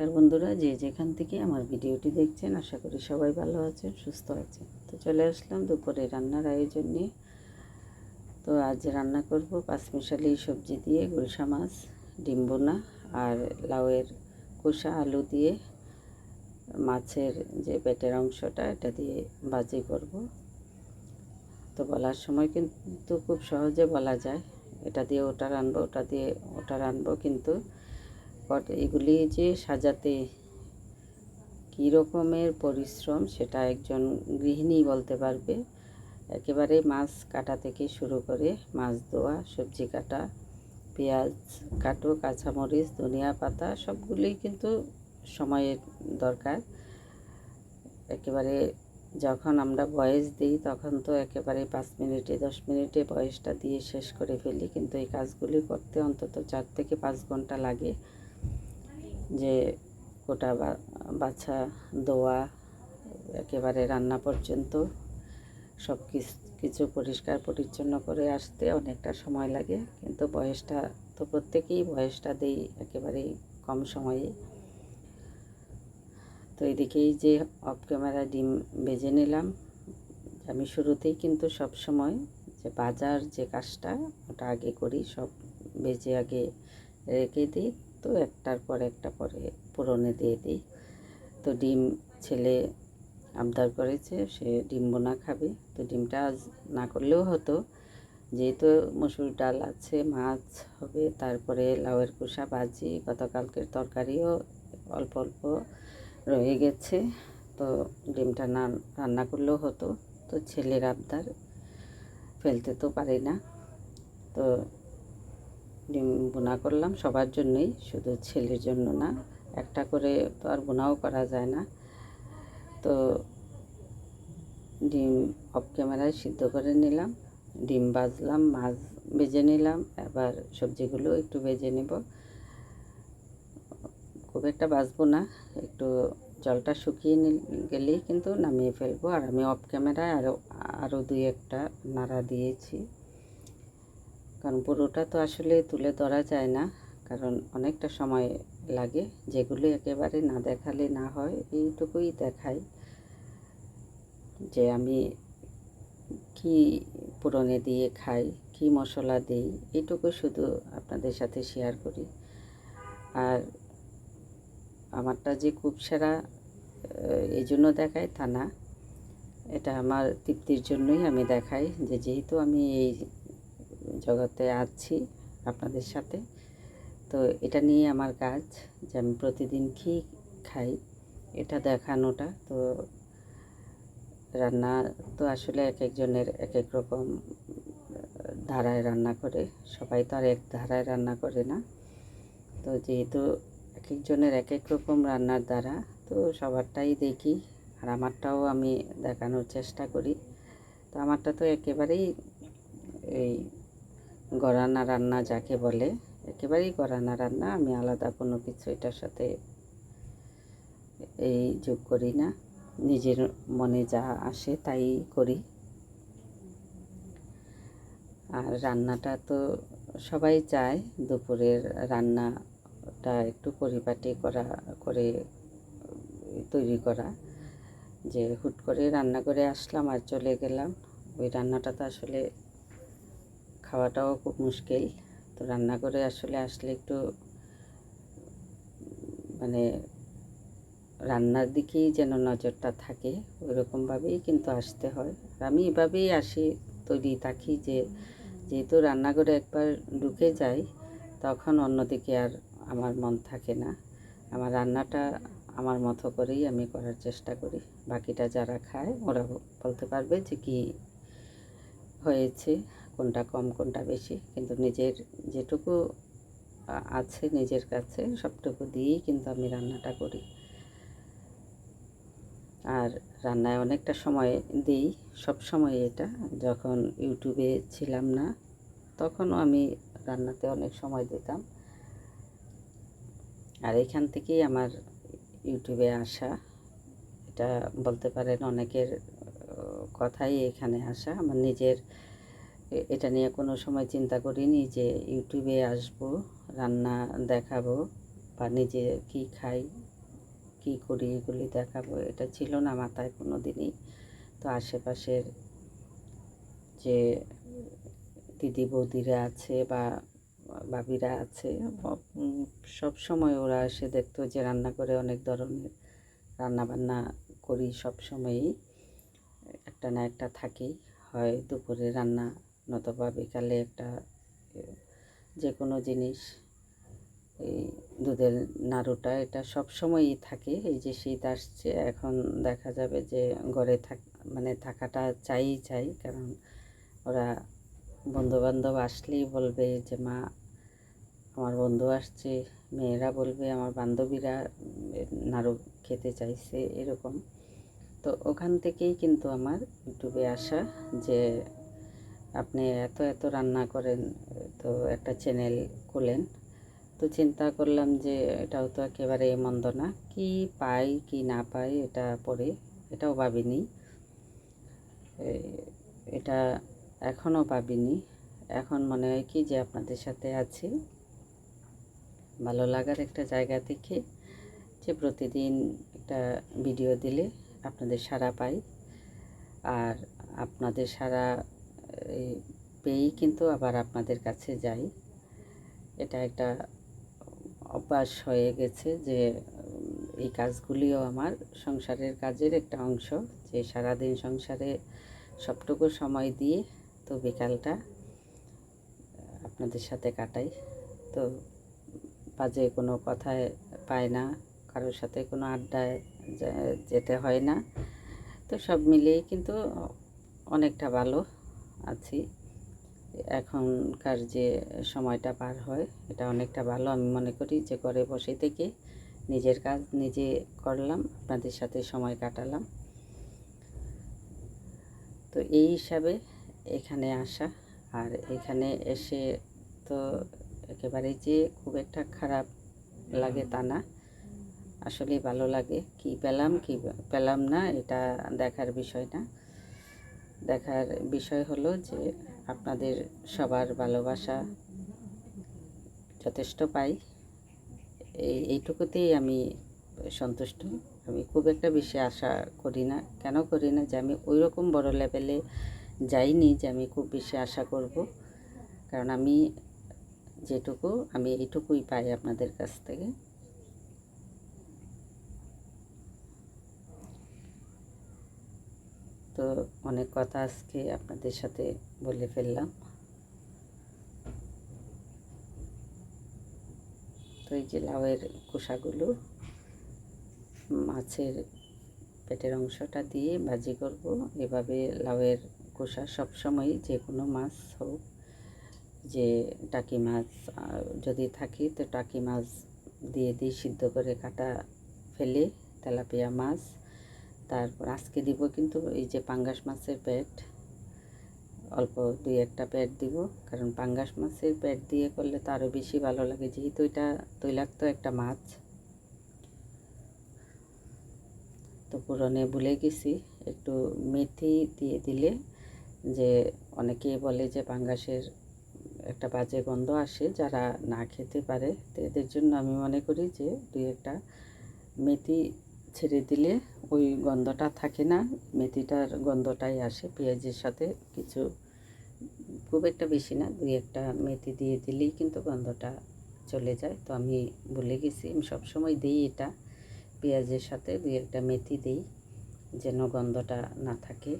নমস্কার বন্ধুরা, যে যেখান থেকে আমার ভিডিওটি দেখছেন, আশা করি সবাই ভালো আছেন, সুস্থ আছেন। তো চলে আসলাম দুপুরে রান্নার আয়োজন নিয়ে। তো আজ রান্না করব পাঁচমিশালি সবজি দিয়ে, গুলশা মাছ, ডিম বোনা আর লাউয়ের কুসা আলু দিয়ে মাছের যে পেটের অংশটা, এটা দিয়ে বাজি করব। তো বলার সময় কিন্তু খুব সহজে বলা যায়। এটা দিয়ে ওটা রানবো, ওটা দিয়ে ওটা রানবো, কিন্তু বাট এগুলি যে সাজাতে কী রকমের পরিশ্রম, সেটা একজন গৃহিণী বলতে পারবে। একেবারে মাছ কাটা থেকে শুরু করে মাছ ধোয়া, সবজি কাটা, পেঁয়াজ কাটো, কাঁচামরিচ, ধনিয়া পাতা, সবগুলোই কিন্তু সময়ের দরকার। একেবারে যখন আমরা বয়স দিই, তখন তো একেবারে পাঁচ মিনিটে, দশ মিনিটে বয়সটা দিয়ে শেষ করে ফেলি। কিন্তু এই কাজগুলি করতে অন্তত চার থেকে পাঁচ ঘণ্টা লাগে। যে গোটা বাছা, দোয়া, একেবারে রান্না পর্যন্ত সব কিছু পরিষ্কার পরিচ্ছন্ন করে আসতে অনেকটা সময় লাগে। কিন্তু বয়সটা তো প্রত্যেকেই বয়সটা দেই একেবারেই কম সময়ে। তো এদিকেই যে অফ ক্যামেরা ডিম বেজে নিলাম। আমি শুরুতেই কিন্তু সব সময় যে বাজার যে কাজটা ওটা আগে করি, সব বেজে আগে রেখে দিই। তো একটার পর একটা পরে পুরনে দিয়ে দিই। তো ডিম ছেলে আবদার করেছে, সে ডিম বোনা খাবে। তো ডিমটা আজ না করলেও হতো। যেহেতু মসুর ডাল আছে, মাছ হবে, তারপরে লাউয়ের কুসা ভাজি, গতকালকের তরকারিও অল্প অল্প রয়ে গেছে। তো ডিমটা না রান্না করলেও হতো। তো ছেলের আবদার ফেলতে তো পারি না। তো ডিম বোনা করলাম, সবার জন্যই, শুধু ছেলের জন্য না, একটা করে তো আর বোনাও করা যায় না। তো ডিম অফ ক্যামেরায় সিদ্ধ করে নিলাম, ডিম বাজলাম, মাছ ভেজে নিলাম, এবার সবজিগুলো একটু ভেজে নেব। খুব একটা বাজবো না, একটু জলটা শুকিয়ে গেলেই কিন্তু নামিয়ে ফেলব, আর আমি অফ ক্যামেরায় আরও আরও দুই একটা নাড়া দিয়েছি। কারণ পুরোটা তো আসলে তুলে ধরা যায় না। কারণ অনেকটা সময় লাগে, যেগুলো একেবারে না দেখালে না হয়, এইটুকুই দেখাই যে আমি কি পুরনে দিয়ে খাই, কি মশলা দিই, এইটুকু শুধু আপনাদের সাথে শেয়ার করি। আর আমারটা যে খুব সেরা এই জন্য দেখাই তা না। এটা আমার তৃপ্তির জন্যই আমি দেখাই যে যেহেতু আমি এই জগতে আছি আপনাদের সাথে। তো এটা নিয়ে আমার কাজ যে আমি প্রতিদিন কী খাই, এটা দেখানোটা। তো রান্না তো আসলে এক একজনের এক এক রকম, ধারায় রান্না করে। সবাই তো আর এক ধারায় রান্না করে না। তো যেহেতু এক একজনের এক এক রকম রান্নার দ্বারা তো সবারটাই দেখি। আর আমারটাও আমি দেখানোর চেষ্টা করি। তো আমারটা তো একেবারেই এই গড়ানা রান্না যাকে বলে, একেবারেই গড়ানা রান্না, আমি আলাদা কোনো কিছু এটার সাথে এই যোগ করি না। নিজের মনে যা আসে তাই করি। আর রান্নাটা তো সবাই চায়, দুপুরের রান্নাটা একটু পরিপাটি করা, করে তৈরি করা। যে হুট করে রান্না করে আসলাম আর চলে গেলাম, ওই রান্নাটা তো আসলে খাওয়াটাও খুব মুশকিল। তো রান্না করে আসলে আসলে একটু মানে রান্নার দিকেই যেন নজরটা থাকে, ওইরকমভাবেই কিন্তু আসতে হয়। আর আমি এভাবেই আসি, তৈরি থাকি যে, যেহেতু রান্নাঘরে একবার ঢুকে যাই, তখন অন্যদিকে আর আমার মন থাকে না। আমার রান্নাটা আমার মতো করেই আমি করার চেষ্টা করি। বাকিটা যারা খায় ওরা বলতে পারবে যে কি হয়েছে। কোনটা কম, কোনটা বেশি, কিন্তু নিজের যেটুকু আছে নিজের কাছে, সবটুকু দিয়েই কিন্তু আমি রান্নাটা করি। আর রান্নায় অনেকটা সময় দিই, সব সময় এটা, যখন ইউটিউবে ছিলাম না, তখনও আমি রান্নাতে অনেক সময় দিতাম। আর এখান থেকেই আমার ইউটিউবে আসা, এটা বলতে পারেন অনেকের কথাই এখানে আসা, আমার নিজের এটা নিয়ে কোনো সময় চিন্তা করিনি যে ইউটিউবে আসব, রান্না দেখাবো বা নিজে কি খাই, কি করি এগুলি দেখাবো, এটা ছিল না মাথায় কোনো দিনই তো আশেপাশের যে দিদি বৌদিরা আছে বা বাবিরা আছে, সব সময় ওরা এসে দেখতো যে রান্না করে অনেক ধরনের রান্না বান্না করি সব সময়ই। একটা না একটা থাকেই, হয় দুপুরে রান্না নতবা বিকালে একটা যে কোনো জিনিস, এই দুধের নাড়ুটা, এটা সব সময়ই থাকে। এই যে শীত আসছে, এখন দেখা যাবে যে ঘরে থাক মানে থাকাটা চাই চাই, কারণ ওরা বন্ধুবান্ধব আসলেই বলবে যে, মা, আমার বন্ধু আসছে, মেয়েরা বলবে আমার বান্ধবীরা নাড়ু খেতে চাইছে, এরকম। তো ওখান থেকেই কিন্তু আমার ইউটিউবে আসা যে আপনি এত এত রান্না করেন, তো একটা চ্যানেল খুলেন, তো চিন্তা করলাম যে এটাও তো একেবারে মন্দ না। কি পাই, কি না পাই এটা পরে এটাও ভাবিনি। এটা এখনও ভাবিনি। এখন মনে হয় কি যে আপনাদের সাথে আছি। ভালো লাগার একটা জায়গা থেকে যে প্রতিদিন একটা ভিডিও দিলে আপনাদের সাড়া পাই। আর আপনাদের সাড়া এই, পেয়েই কিন্তু আবার আপনাদের কাছে যাই। এটা একটা অভ্যাস হয়ে গেছে যে এই কাজগুলিও আমার সংসারের কাজের একটা অংশ যে সারাদিন সংসারে সবটুকু সময় দিয়ে তো বিকালটা আপনাদের সাথে কাটাই। তো বাজে কোনো কথায় পায় না কারোর সাথে কোনো আড্ডায় যেতে হয় না। তো সব মিলিয়েই কিন্তু অনেকটা ভালো। আছি। এখনকার যে সময়টা পার হয়, এটা অনেকটা ভালো। আমি মনে করি যে ঘরে বসে থেকে নিজের কাজ নিজে করলাম, আপনাদের সাথে সময় কাটালাম। তো এই হিসাবে এখানে আসা। আর এখানে এসে তো একেবারে যে খুব একটা খারাপ লাগে তা না। আসলে ভালো লাগে। কি পেলাম কি পেলাম না, এটা দেখার বিষয় না। দেখার বিষয় হলো যে আপনাদের সবার ভালোবাসা যথেষ্ট পাই। এই, এইটুকুতেই আমি সন্তুষ্ট। আমি খুব একটা বেশি আশা করি না। কেন করি না? যে আমি ওই রকম বড় লেভেলে যাইনি যে আমি খুব বেশি আশা করব। কারণ আমি যেটুকু, আমি এইটুকুই পাই আপনাদের কাছ থেকে। তো অনেক কথা আজকে আপনাদের সাথে বলে ফেললাম। তো এই যে লাউয়ের খোসাগুলো, মাছের পেটের অংশটা দিয়ে ভাজি করব। এভাবে লাউয়ের খোসা সবসময় যে কোনো মাছ হোক, যে টাকি মাছ যদি থাকে তো টাকি মাছ দিয়ে দিই সিদ্ধ করে কাটা ফেলে তেলাপিয়া মাছ। তারপর আজকে দিব কিন্তু এই যে পাঙ্গাস মাছের পেট, অল্প দুই একটা পেট দিব। কারণ পাঙ্গাস মাছের পেট দিয়ে করলে তো আরও বেশি ভালো লাগে। যেহেতু এটা তৈলাক্ত একটা মাছ, তো পুরনে ভুলে গেছি। একটু মেথি দিয়ে দিলে যে অনেকেই বলে যে পাঙ্গাসের একটা বাজে গন্ধ আসে, যারা না খেতে পারে, তো এদের জন্য আমি মনে করি যে দুই একটা মেথি ছেড়ে দিলে ওই গন্ধটা থাকে না, মেথিটার গন্ধটাই আসে পেঁয়াজের সাথে। কিছু, খুব একটা বেশি না, দুই একটা মেথি দিয়ে দিলেই কিন্তু গন্ধটা চলে যায়। তো আমি ভুলে গেছি, আমি সবসময় দিই এটা, পেঁয়াজের সাথে দুই একটা মেথি দিই, যেন গন্ধটা না থাকে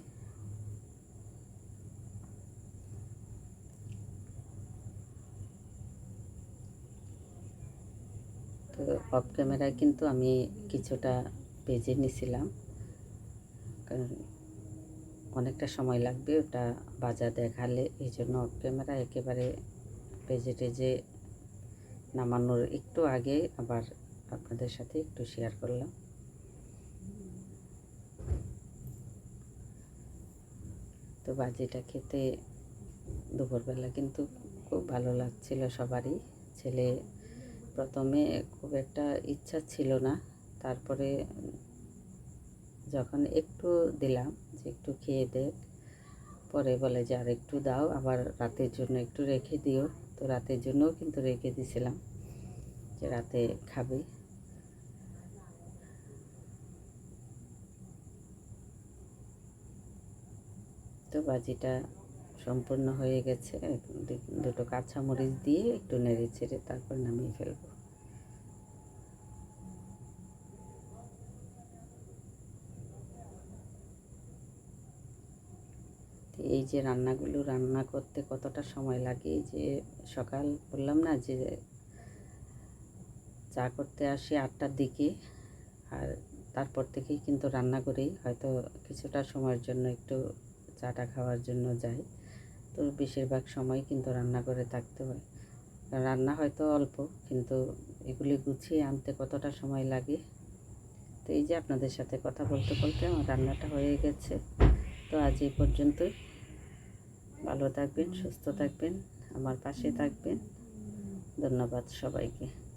তো অফ ক্যামেরায় কিন্তু আমি কিছুটা ভেজে নিছিলাম। কারণ অনেকটা সময় লাগবে ওটা বাজা দেখালে, এই জন্য অফ ক্যামেরা একেবারে ভেজে টেজে নামানোর একটু আগে আবার আপনাদের সাথে একটু শেয়ার করলাম। তো বাজিটা খেতে দুপুরবেলা কিন্তু খুব ভালো লাগছিল সবারই, ছেলে প্রথমে খুব একটা ইচ্ছা ছিল না। তারপরে যখন একটু দিলাম যে একটু খেয়ে দেখ পরে বলে যে আর একটু দাও, আবার রাতের জন্য একটু রেখে দিও। তো রাতের জন্যও কিন্তু রেখে দিছিলাম যে রাতে খাবে। তো বাজিটা সম্পূর্ণ হয়ে গেছে। দুটো কাঁচামরিচ দিয়ে একটু নেড়ে ছেড়ে তারপর নামিয়ে ফেলব। এই যে রান্নাগুলো রান্না করতে কতটা সময় লাগে যে সকাল বললাম না যে চা করতে আসি আটটার দিকে, আর তারপর থেকেই কিন্তু রান্না করি। হয়তো কিছুটা সময়ের জন্য একটু চাটা খাওয়ার জন্য যাই। তো বেশিরভাগ সময় কিন্তু রান্না করে থাকতে হয়। রান্না হয়তো অল্প, কিন্তু এগুলি গুছিয়ে আনতে কতটা সময় লাগে? তো এই যে আপনাদের সাথে কথা বলতে বলতে আমার রান্নাটা হয়ে গেছে। তো আজ এই পর্যন্তই। ভালো থাকবেন, সুস্থ থাকবেন, আমার পাশে থাকবেন। ধন্যবাদ সবাইকে।